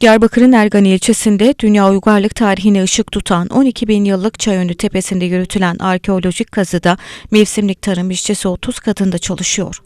Diyarbakır'ın Ergan ilçesinde dünya uygarlık tarihine ışık tutan 12 bin yıllık Çayönü Tepesi'nde yürütülen arkeolojik kazıda mevsimlik tarım işçisi 30 kadında çalışıyor.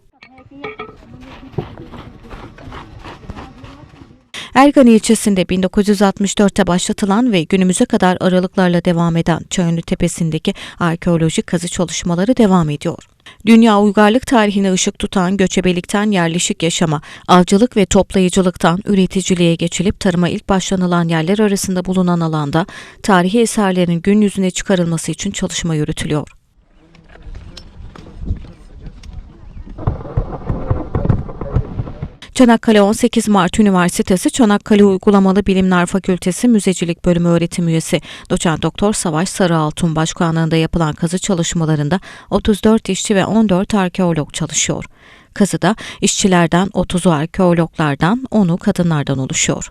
Ergan ilçesinde 1964'te başlatılan ve günümüze kadar aralıklarla devam eden Çayönü Tepesi'ndeki arkeolojik kazı çalışmaları devam ediyor. Dünya uygarlık tarihine ışık tutan göçebelikten yerleşik yaşama, avcılık ve toplayıcılıktan üreticiliğe geçilip tarıma ilk başlanılan yerler arasında bulunan alanda tarihi eserlerin gün yüzüne çıkarılması için çalışma yürütülüyor. Çanakkale 18 Mart Üniversitesi Çanakkale Uygulamalı Bilimler Fakültesi Müzecilik Bölümü öğretim üyesi Doçent Doktor Savaş Sarıaltun başkanlığında yapılan kazı çalışmalarında 34 işçi ve 14 arkeolog çalışıyor. Kazıda işçilerden 30'u arkeologlardan 10'u kadınlardan oluşuyor.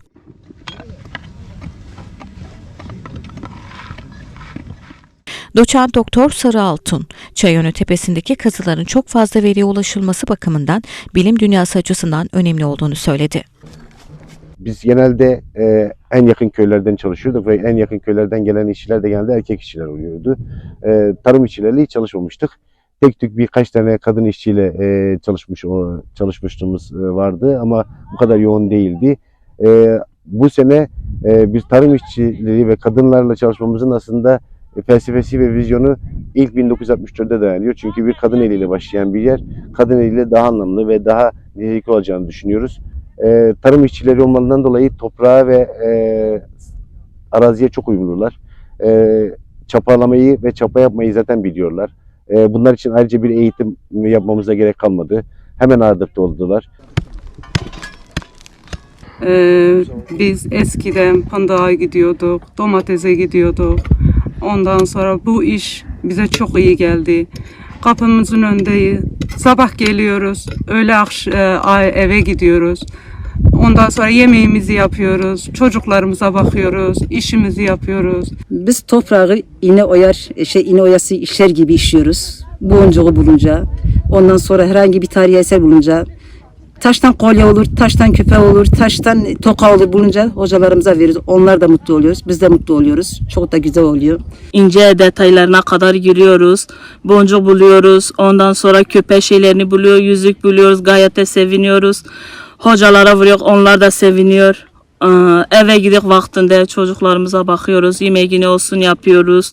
Doçent Doktor Sarıaltun, Çayönü Tepesi'ndeki kazıların çok fazla veriye ulaşılması bakımından bilim dünyası açısından önemli olduğunu söyledi. Biz genelde e, en yakın köylerden çalışıyorduk ve en yakın köylerden gelen işçiler de genelde erkek işçiler oluyordu. E, tarım işçileriyle hiç çalışmamıştık. Tek tük birkaç tane kadın işçiyle e, çalışmış o çalışmışlığımız e, vardı ama bu kadar yoğun değildi. E, bu sene e, bir tarım işçileri ve kadınlarla çalışmamızın aslında felsefesi ve vizyonu ilk 1964'te dayanıyor. Çünkü bir kadın eliyle başlayan bir yer, kadın eliyle daha anlamlı ve daha nitelikli olacağını düşünüyoruz e, tarım işçileri olmalarından dolayı toprağa ve e, araziye çok uyumlular. E, çapalamayı ve çapa yapmayı zaten biliyorlar. E, bunlar için ayrıca bir eğitim yapmamıza gerek kalmadı. Hemen adapte oldular. Ee, biz eskiden pandağa gidiyorduk, domatese gidiyorduk. Ondan sonra bu iş bize çok iyi geldi. Kapımızın önündeyiz. Sabah geliyoruz, öğle akş e, eve gidiyoruz. Ondan sonra yemeğimizi yapıyoruz, çocuklarımıza bakıyoruz, işimizi yapıyoruz. Biz toprağı iğne oyar, şey iğne oyası işler gibi işliyoruz. Boncuğu bulunca, ondan sonra herhangi bir tarihi eser bulunca, taştan kolye olur, taştan küpe olur, taştan toka olur bulunca hocalarımıza veriyoruz. Onlar da mutlu oluyoruz, biz de mutlu oluyoruz. Çok da güzel oluyor. ince detaylarına kadar giriyoruz. Boncuk buluyoruz. Ondan sonra küpe şeylerini buluyor. Yüzük buluyoruz. Gayet de seviniyoruz. Hocalara vuruyor. Onlar da seviniyor. Ee, Eve gidip vaktinde çocuklarımıza bakıyoruz. Yemeğini olsun yapıyoruz.